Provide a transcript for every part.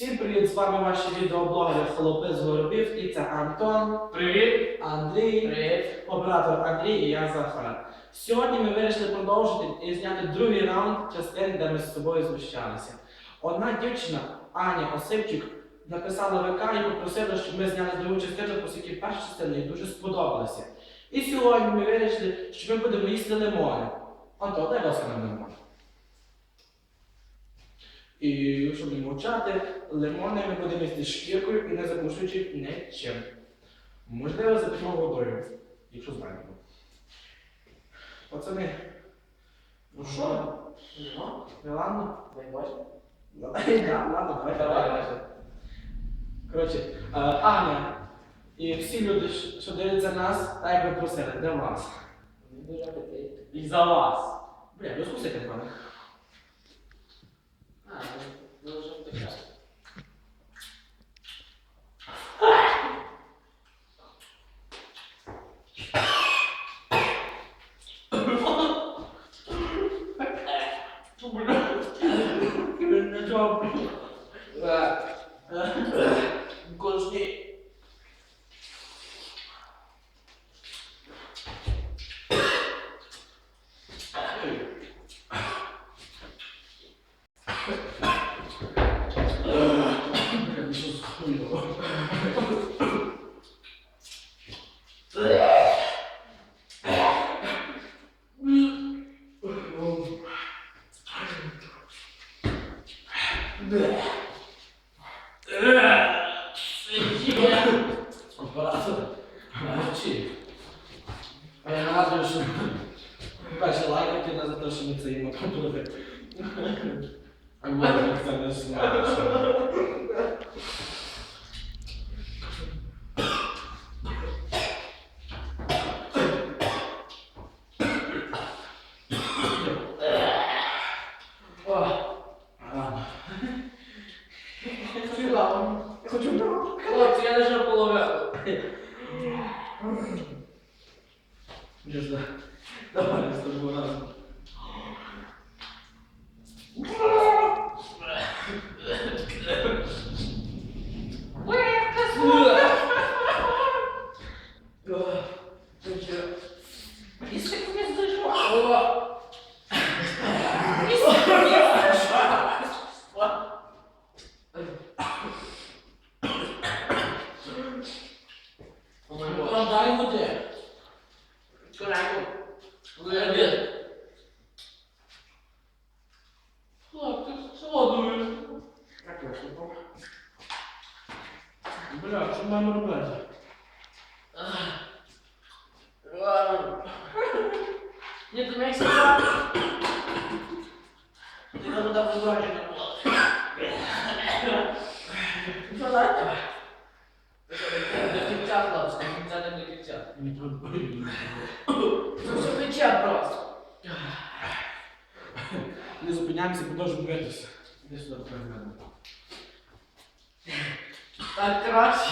Всім привіт! З вами ваші відеоблогери Холопи з Горобів і це Антон, Привіт! Андрій, Привіт! оператор Андрій і я Захар. Сьогодні ми вирішили продовжити і зняти другий раунд частин, де ми з собою знущалися. Одна дівчина, Аня Осипчик, написала ВК і попросила, щоб ми зняли другу частину, оскільки перша частина їй дуже сподобалася. І сьогодні ми вирішили, що ми будемо їсти лимони. Антон, дай ласка нам лимон. І щоб не мовчати, лимони ми будемо їсти шкіркою і не заглушуючи нічим. Можливо, зап'ємо водою, якщо знаємо. Пацани. Ну що? Ну, Не ладно? дай Ладно, давай, давай. давай. Коротше, е, Аня і всі люди, що дивляться нас, так як ви просили, для вас. І за вас. Бля, розкусите, пане. Оператор. Мовчи. А я нагадую, що перші лайки на за те, що ми це їмо побули. А може це не смачно. А. Я хочу Бля, що маємо робити? Ні, ти мені сказав. Ти не туди позорення було. Що дати? До кінця, хлопці, до кінця, до кінця. Це все пече просто. Не зупиняємося, продовжуємо битися. Іди сюди, перед мене. Так краще.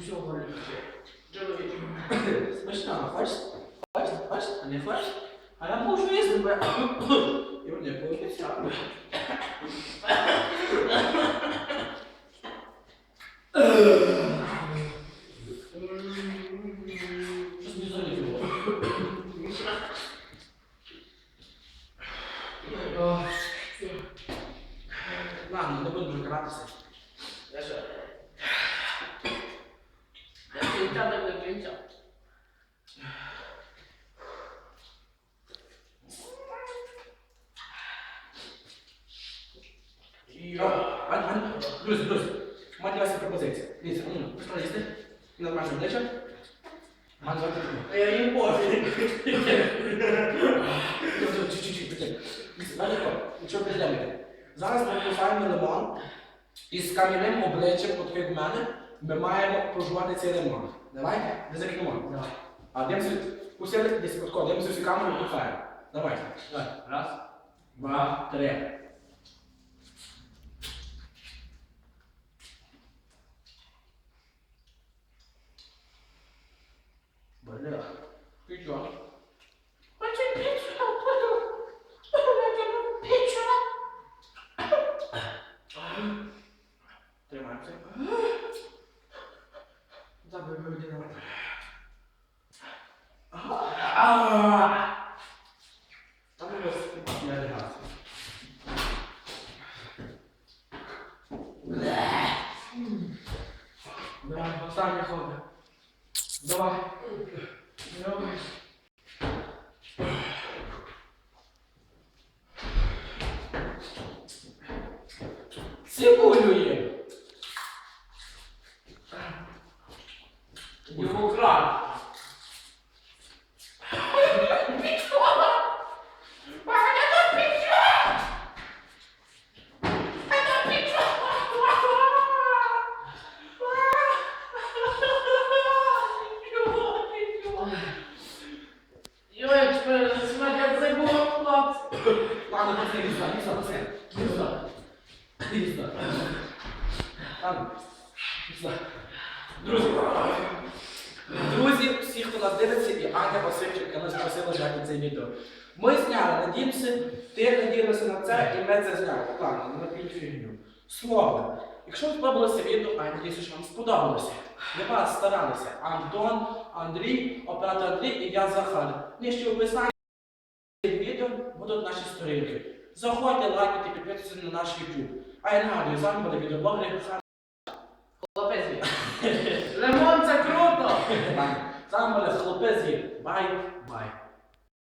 А це виключи. Це все виключи. Чоловік. Смачно, хочеш? Хочеш? Хочеш? А не хочеш? А я можу їсти, бо... І вони пообіцяли. Щось не залізло. Ладно, не будемо вже кратися. Я 你站在那个边角。Я, а, а, плюс, плюс. Мать Вася пропадает. Нет, ну, что здесь? На нашем даче. Мать Вася. Эй, не пофиг. Чуть-чуть, чуть-чуть. Знаете, что? Ничего без лямбы. Зараз мы посадим на лаван и с каменем облечем под фигмены. ми маємо проживати цей ремонт. Давайте, не закинемо. Давай. А дивимося, усі десь підходить, дивимося всі камери і пихаємо. Давайте. Давай. Раз. Два, три. Бля. Ти чо? Ходи. Давай. Давай. Цибулю їм. Йому кран. Йой, смерть це було, хлопці. Ладно, пацани, іди сюди, іди сюди, пацани. Іди сюди. Іди. Друзі. Друзі, всі, хто нас дивиться, і Аня Васильчик, яка нас просила зняти це відео. Ми зняли, надіємося, ти надіялася на це, і ми це зняли. Ладно, не на фігню. Слово. Якщо вам сподобалося відео, а я надіюся, що вам сподобалося. Для вас старалися Антон, Андрій, оператор Андрій і я Захар. Нижче в описанні відео будуть наші сторінки. Заходьте, лайкайте, підписуйтесь на наш YouTube. А я нагадую, з вами буде відеоблогер Захар. Хлопець. Лимон це круто. Сам буде хлопець. Бай, бай.